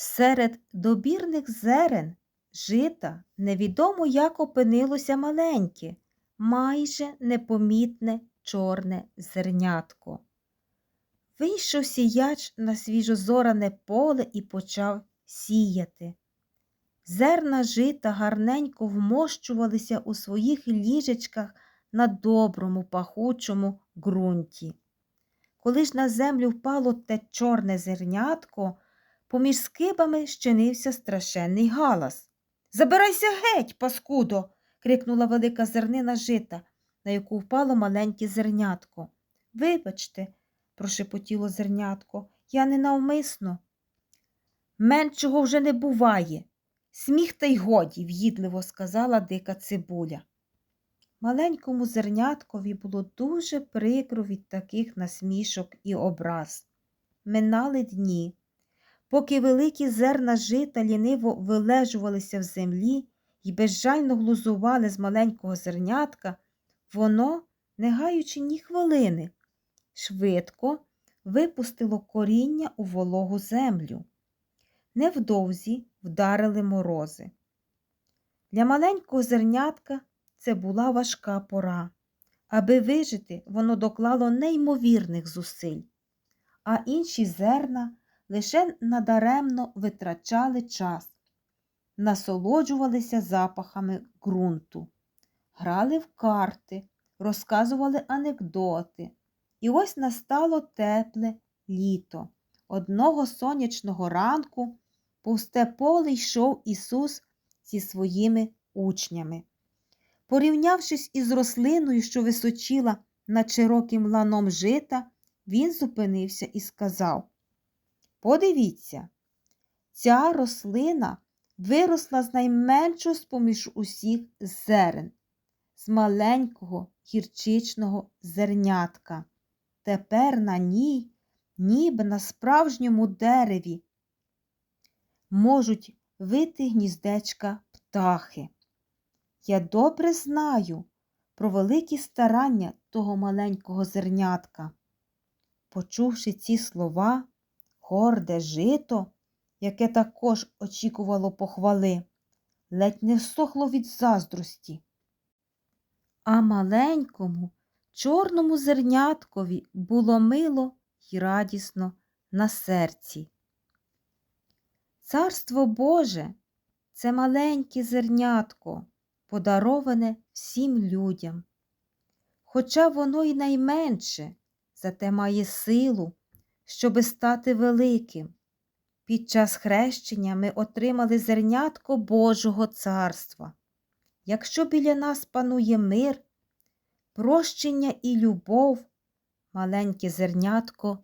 Серед добірних зерен жита невідомо як опинилося маленьке, майже непомітне чорне зернятко. Вийшов сіяч на свіжозоране поле і почав сіяти. Зерна жита гарненько вмощувалися у своїх ліжечках на доброму пахучому ґрунті. Коли ж на землю впало те чорне зернятко, поміж скибами щинився страшенний галас. Забирайся геть, паскудо. крикнула велика зернина жита, на яку впало маленьке зернятко. Вибачте, прошепотіло зернятко, я ненавмисно. Меншого вже не буває. Сміх та й годі, в'їдливо сказала дика цибуля. Маленькому зерняткові було дуже прикро від таких насмішок і образ. Минали дні. Поки великі зерна жита ліниво вилежувалися в землі і безжально глузували з маленького зернятка, воно, не гаючи ні хвилини, швидко випустило коріння у вологу землю. Невдовзі вдарили морози. Для маленького зернятка це була важка пора. Аби вижити, воно доклало неймовірних зусиль, а інші зерна лише надаремно витрачали час, насолоджувалися запахами ґрунту, грали в карти, розказували анекдоти. І ось настало тепле літо. Одного сонячного ранку пусте поле йшов Ісус зі своїми учнями. Порівнявшись із рослиною, що височила над широким ланом жита, він зупинився і сказав Подивіться, ця рослина виросла з найменшого з-поміж усіх зерен, з маленького гірчичного зернятка. Тепер на ній, ніби на справжньому дереві, можуть вити гніздечка птахи. Я добре знаю про великі старання того маленького зернятка. Почувши ці слова, горде жито, яке також очікувало похвали, ледь не всохло від заздрості. А маленькому, чорному зерняткові було мило й радісно на серці. Царство Боже це маленьке зернятко, подароване всім людям. Хоча воно й найменше, зате має силу, щоби стати великим. Під час хрещення ми отримали зернятко Божого царства. Якщо біля нас панує мир, прощення і любов, маленьке зернятко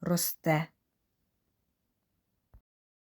росте.